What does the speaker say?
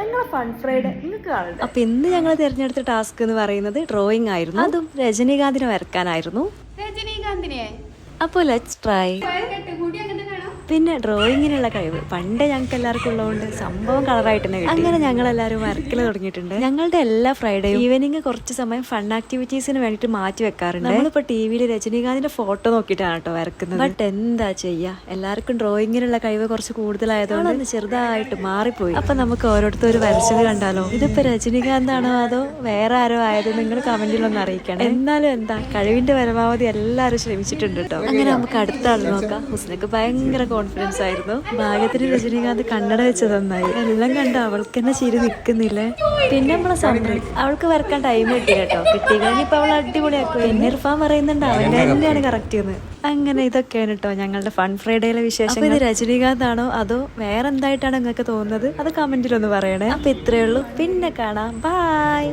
ഞങ്ങളെ fun Friday നിങ്ങൾക്ക് അപ്പൊ ഇന്ന് ഞങ്ങൾ തിരഞ്ഞെടുത്ത ടാസ്ക് എന്ന് പറയുന്നത് ഡ്രോയിങ് ആയിരുന്നു. അതും. രജനീകാന്തിനെ വരക്കാനായിരുന്നു രജനീകാന്തിനെ? അപ്പോൾ ലെറ്റ്സ് ട്രൈ വരക്കട്ടെ കൂടി അങ്ങനെ കാണാം പിന്നെ ഡ്രോയിങ്ങിനുള്ള കഴിവ്. പണ്ട് ഞങ്ങൾക്ക് എല്ലാവർക്കും ഉള്ളതുകൊണ്ട് സംഭവം കളറായിട്ട് തന്നെ അങ്ങനെ ഞങ്ങൾ എല്ലാവരും വർക്കിൽ തുടങ്ങിയിട്ടുണ്ട്. ഞങ്ങളുടെ എല്ലാ ഫ്രൈഡേയും ഈവനിങ് കുറച്ച് സമയം ഫൺ ആക്ടിവിറ്റീസിന് വേണ്ടിയിട്ട് മാറ്റി വെക്കാറുണ്ട്. നമ്മളിപ്പോൾ ടി വിയിൽ രജനീകാന്തിന്റെ ഫോട്ടോ നോക്കിയിട്ടാണ് കേട്ടോ വരക്കുന്നത്. ബട്ട് എന്താ ചെയ്യാ? എല്ലാവർക്കും ഡ്രോയിങ്ങിനുള്ള കഴിവ് കുറച്ച് കൂടുതലായതുകൊണ്ട് ഒന്ന് ചെറുതായിട്ട് മാറിപ്പോയി. അപ്പൊ നമുക്ക് ഓരോരുത്തർ വരച്ചത് കണ്ടാലോ? ഇതിപ്പോ രജനീകാന്ത് ആണോ അതോ വേറെ ആരോ ആയത് നിങ്ങൾ കമന്റിലൊന്ന് അറിയിക്കണം. എന്നാലും എന്താ കഴിവിന്റെ പരമാവധി എല്ലാവരും ശ്രമിച്ചിട്ടുണ്ട് കേട്ടോ. അങ്ങനെ നമുക്ക് അടുത്ത ആൾ നോക്കാം. ഹുസ്നക്ക് ഭയങ്കര കോൺഫിഡൻസ് ആയിരുന്നു. ഭാഗ്യത്തിന് രജനീകാന്ത് കണ്ണട വെച്ചത് നന്നായി. എല്ലാം കണ്ട അവൾക്ക് തന്നെ ചിരി നിൽക്കുന്നില്ലേ? പിന്നെ നമ്മളെ സംഭവം അവൾക്ക് വരക്കാൻ ടൈം കിട്ടി കേട്ടോ. കിട്ടിയില്ലെങ്കിൽ ഇപ്പൊ അവൾ അടിപൊളിയാക്കും പിന്നെ ഇർഫാൻ പറയുന്നുണ്ട്. അവന്റെ തന്നെയാണ് കറക്റ്റ് എന്ന് അങ്ങനെ ഇതൊക്കെയാണ് കേട്ടോ ഞങ്ങളുടെ ഫൺ ഫ്രൈഡേയിലെ വിശേഷം ഇത് രജനീകാന്ത് ആണോ അതോ വേറെ എന്തായിട്ടാണ് നിങ്ങൾക്ക് തോന്നുന്നത്? അത് കമന്റിലൊന്ന് പറയണേ. അപ്പൊ ഇത്രയേ ഉള്ളൂ. പിന്നെ കാണാം. ബൈ